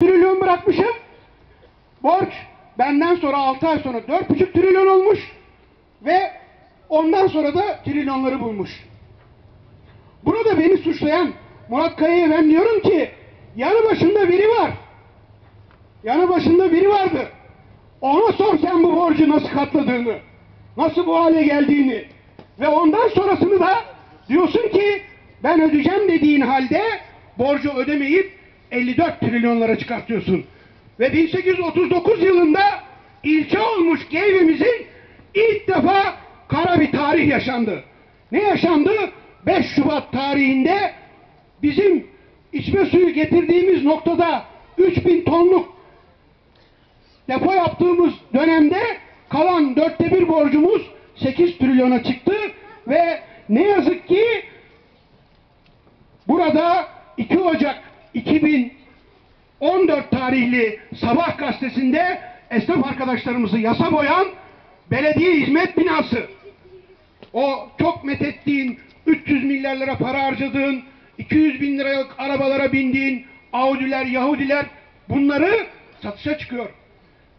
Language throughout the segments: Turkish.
trilyon bırakmışım. Borç benden sonra 6 ay sonra 4,5 trilyon olmuş. Ve ondan sonra da trilyonları bulmuş. Bunu da beni suçlayan Murat Kaya'ya ben diyorum ki yanı başında biri var. Yanı başında biri vardı. Ona sor sen bu borcu nasıl katladığını, nasıl bu hale geldiğini ve ondan sonrasını da diyorsun ki ben ödeyeceğim dediğin halde borcu ödemeyip 54 trilyonlara çıkartıyorsun. Ve 1839 yılında ilçe olmuş Geyve'mizin ilk defa kara bir tarih yaşandı. Ne yaşandı? 5 Şubat tarihinde bizim içme suyu getirdiğimiz noktada 3000 tonluk depo yaptığımız dönemde kalan dörtte bir borcumuz 8 trilyona çıktı ve ne yazık ki burada 2 Ocak 2014 tarihli Sabah gazetesinde esnaf arkadaşlarımızı yasa boyan belediye hizmet binası o çok methettiğin 300 milyar lira para harcadığın 200 bin liralık arabalara bindiğin Audiler, Yahudiler bunları satışa çıkıyor.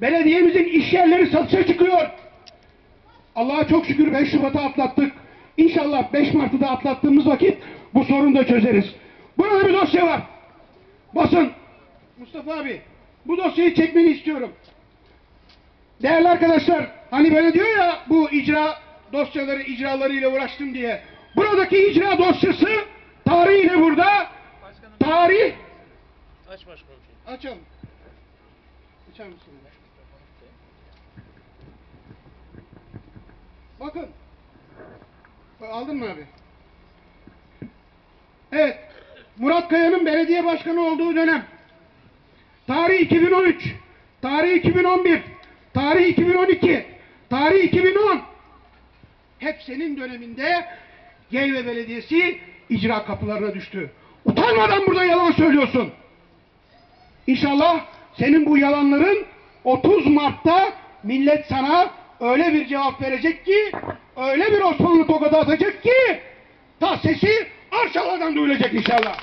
Belediyemizin iş yerleri satışa çıkıyor. Allah'a çok şükür 5 Şubat'ı atlattık. İnşallah 5 Mart'ı da atlattığımız vakit bu sorunu da çözeriz. Burada bir dosya var. Basın. Mustafa abi bu dosyayı çekmeni istiyorum. Değerli arkadaşlar hani böyle diyor ya bu icra dosyaları icralarıyla uğraştım diye. Buradaki icra dosyası tarihi de burada. Tarih Aç başkanım. açalım. Açar mısın? Bakın. Bak, Aldın mı abi? Evet. Murat Kaya'nın belediye başkanı olduğu dönem. Tarih 2013. Tarih 2011. Tarih 2012. Tarih 2010. Hep senin döneminde Geyve Belediyesi icra kapılarına düştü. Utanmadan burada yalan söylüyorsun. İnşallah senin bu yalanların 30 Mart'ta millet sana öyle bir cevap verecek ki, öyle bir Osmanlı tokadı atacak ki, ta sesi Arşalardan duyulacak inşallah.